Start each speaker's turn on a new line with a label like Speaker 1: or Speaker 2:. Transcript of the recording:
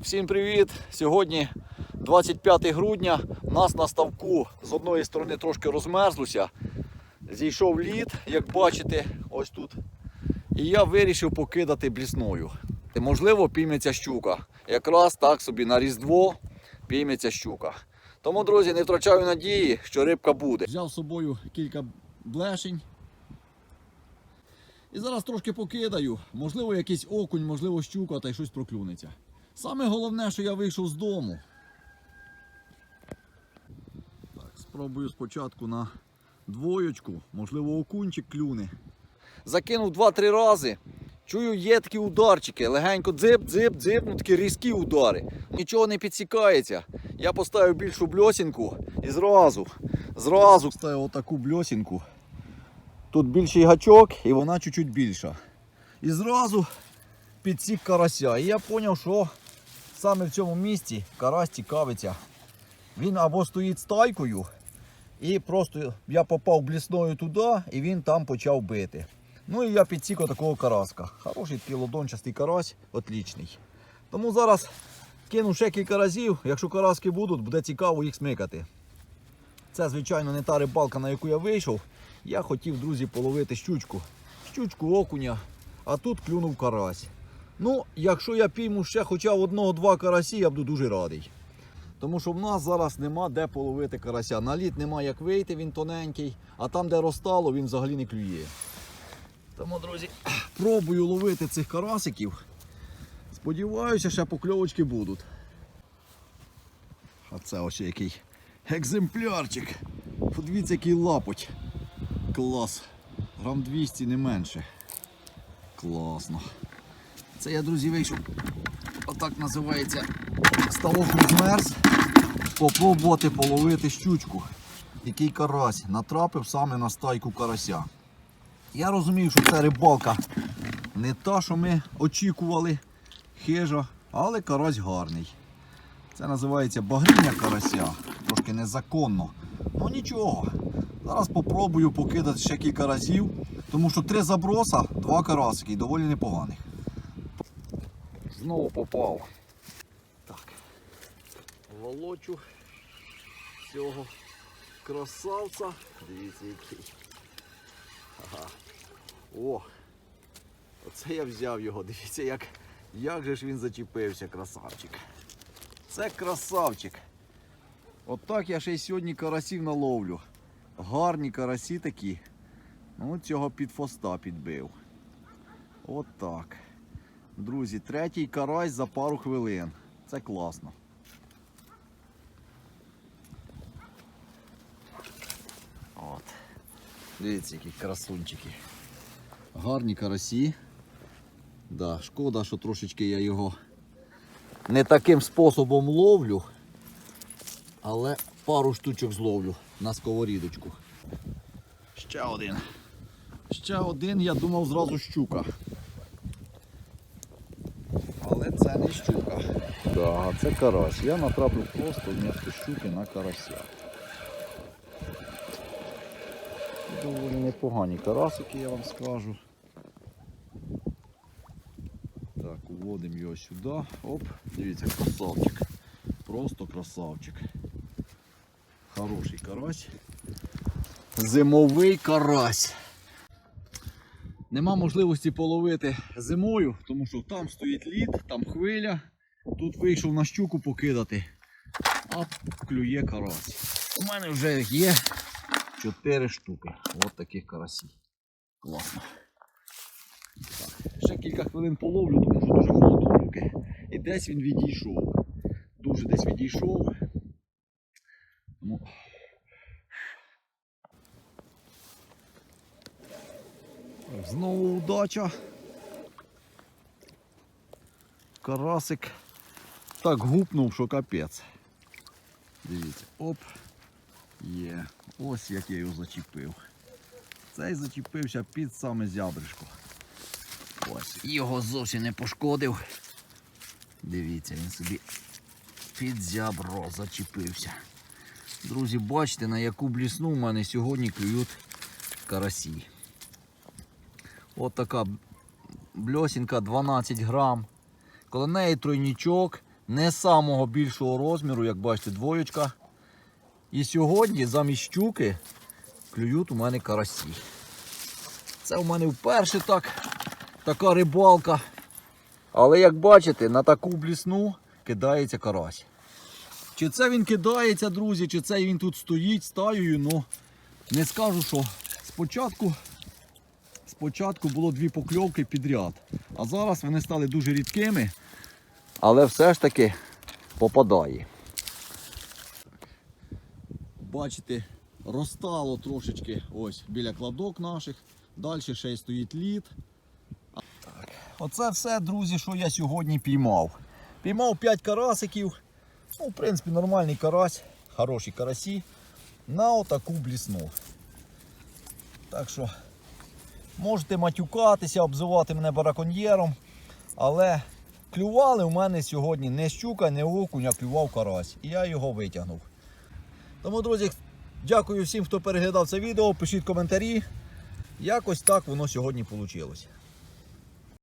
Speaker 1: Всім привіт! Сьогодні 25 грудня. У нас на ставку з одної сторони трошки розмерзлося. Зійшов лід, як бачите, ось тут. І я вирішив покидати блісною. Можливо, пійметься щука. Якраз так собі на Різдво пійметься щука. Тому, друзі, не втрачаю надії, що рибка буде. Взяв з собою кілька блешень. І зараз трошки покидаю. Можливо, якийсь окунь, можливо, щука та й щось проклюнеться. Саме головне, що я вийшов з дому. Так, спробую спочатку на двоєчку, можливо, окунчик клюне. Закинув 2-3 рази. Чую, є такі ударчики, легенько дзип, дзип, дзип, ну такі різкі удари. Нічого не підсікається. Я поставив більшу бльосінку і зразу, зразу ставив отаку бльосінку. Тут більший гачок і вона чуть-чуть більша. І зразу підсік карася. І я зрозумів, що саме в цьому місці карась цікавиться. Він або стоїть стайкою, і просто я попав блісною туди, і він там почав бити. Ну і я підсік такого караска. Хороший такий лодончастий карась, отлічний. Тому зараз кину ще кілька разів. Якщо караски будуть, буде цікаво їх смикати. Це, звичайно, не та рибалка, на яку я вийшов. Я хотів, друзі, половити щучку. Щучку окуня, а тут клюнув карась. Ну, якщо я пійму ще хоча б одного-два карасі, я буду дуже радий. Тому що в нас зараз нема де половити карася. На лід нема як вийти, він тоненький, а там, де розтало, він взагалі не клює. Тому, друзі, пробую ловити цих карасиків. Сподіваюся, ще покльовочки будуть. А це ось який екземплярчик. Подивіться, який лапоть. Клас. Грам 200 не менше. Класно. Це я, друзі, вийшов. Отак називається ставок розмерз. Попробувати половити щучку. Який карась натрапив саме на стайку карася. Я розумію, що це рибалка не та, що ми очікували, хижа, але карась гарний. Це називається багріння карася. Трошки незаконно. Ну нічого. Зараз попробую покидати ще кілька разів, тому що три заброса, два карасики і доволі непоганих. Знову попав. Так. Волочу цього красавця. Дивіться який. Ага. О! Оце я взяв його. Дивіться, як, як же ж він зачепився, красавчик. Це красавчик. Отак я ще й сьогодні карасів наловлю. Гарні карасі такі. Ну, цього під фоста підбив. Отак. Друзі, третій карась за пару хвилин. Це класно. От. Дивіться, які красунчики. Гарні карасі. Да, шкода, що трошечки я його не таким способом ловлю, але пару штучок зловлю на сковорідочку. Ще один. Ще один, я думав зразу щука. Це щука. Да, це карась. Я натрапив просто вмісто щуки на карася. Доволі непогані карасики, я вам скажу. Так, уводимо його сюди. Оп, дивіться, красавчик. Просто красавчик. Хороший карась. Зимовий карась. Нема можливості половити зимою, тому що там стоїть лід, там хвиля. Тут вийшов на щуку покидати, а клює карась. У мене вже є 4 штуки. От таких карасів. Класно. Так. Ще кілька хвилин половлю, тому що дуже холодно руки. І десь він відійшов. Дуже десь відійшов. Тому... Знову удача. Карасик так гупнув, що капець. Дивіться, оп. Є. Ось як я його зачепив. Цей зачепився під саме зябришко. Ось. Його зовсім не пошкодив. Дивіться, він собі під зябро зачепився. Друзі, бачите, на яку блісну в мене сьогодні клюють карасі. От така бльосінка 12 грам. Коло неї тройнічок не самого більшого розміру, як бачите, двоєчка. І сьогодні замість щуки клюють у мене карасі. Це у мене вперше так, така рибалка. Але як бачите, на таку блісну кидається карась. Чи це він кидається, друзі, чи це він тут стоїть стаєю, ну не скажу, що спочатку, спочатку було дві покльовки підряд. А зараз вони стали дуже рідкими, але все ж таки попадає. Бачите, розтало трошечки ось біля кладок наших. Далі ще й стоїть лід. Оце все, друзі, що я сьогодні піймав. Піймав 5 карасиків. Ну, в принципі, нормальний карась, хороші карасі на отаку блісну. Так що можете матюкатися, обзивати мене бараконьєром, але клювали у мене сьогодні не щука, не окунь, а клював карась. І я його витягнув. Тому, друзі, дякую всім, хто переглядав це відео. Пишіть коментарі. Якось так воно сьогодні вийшло.